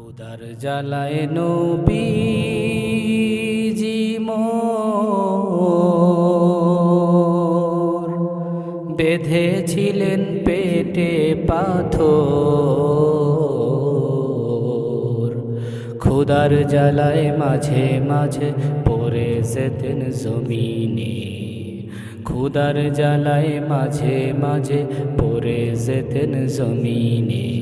খোদার জ্বালায় মোর। বেঁধেছিলেন পেটে পাথর। খোদার জ্বালায় মাঝে মাঝে পরে যেতেন জমিনে। খুদার জ্বালায় মাঝে মাঝে পরে যেতেন জমিনে। নবী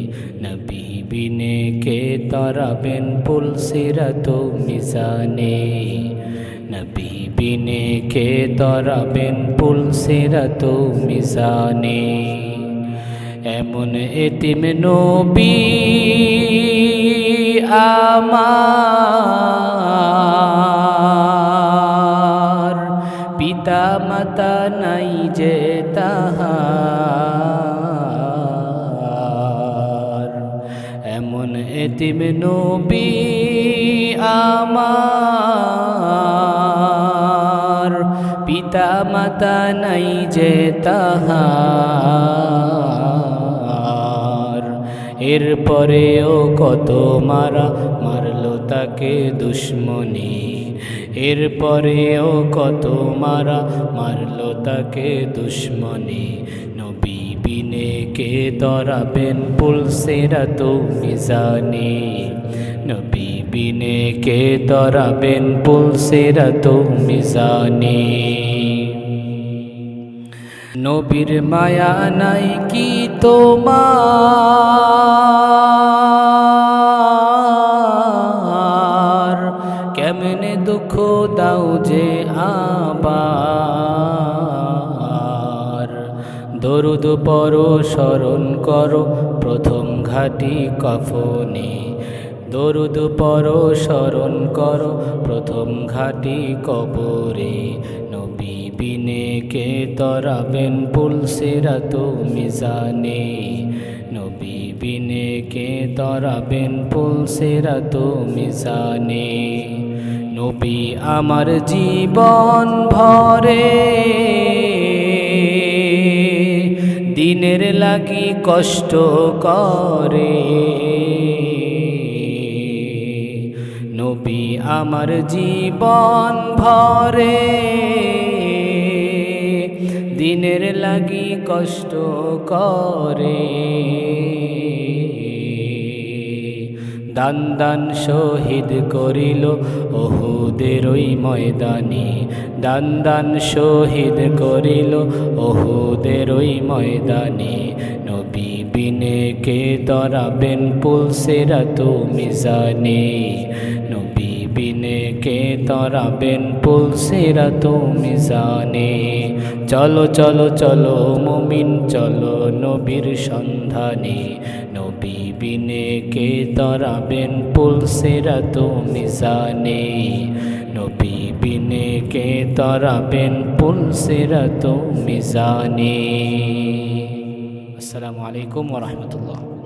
বিনে কে তরাবেন পুলসিরাত মিজানে নবী বিনে কে তরাবেন পুলসিরাত মিজানে এমন এতিম নবী আমার। পিতা মাতা নাই যে তাহার। এমন এতিম নবী আমার। পিতা মাতা নাই যে তাহার। এরপরেও কত মারা মারলো তাকে দুশ্মনী। এরপরেও কত মারা মারলো তাকে দুশ্মনী। বিনে কে তরাবেন পুলসেরা তো মিজানে নবী বিনে কে তরাবেন পুলসেরা তো মিজানে নবীর মায়া নাই কি তোমার? দরুদ পর, স্মরণ করো, প্রথম ঘাটি কফনে। দরুদ পর, স্মরণ করো, প্রথম ঘাটি কবরে। নবী বিনে কে তরাবেন পুলসেরা তো মিজানে নবী বিনে কে তরাবেন পুলসেরা তো মিজানে নবী আমার জীবন ভরে। দিনের লাগি কষ্ট করে। নবী আমার জীবন ভরে। দিনের লাগি কষ্ট করে। দান দান শহীদ করিল ওহুদের ওই ময়দানে। দান দান শহীদ করিল ওহুদের ওই ময়দানে। নবী বিনে কে তরাবেন পুলসেরা তুমি মিজানে নবী বিনে কে তরাবেন পুলসেরা তো মিজানে চলো চলো চলো, মমিন, চলো, নবীর সন্ধানে। নবী বিনে কে তরাবেন পুলসেরা তো মিজানে নবী বিনে কে তরাবেন পুলসেরা তো মিজানে আসসালামু আলাইকুম ওরহমতুল্লাহ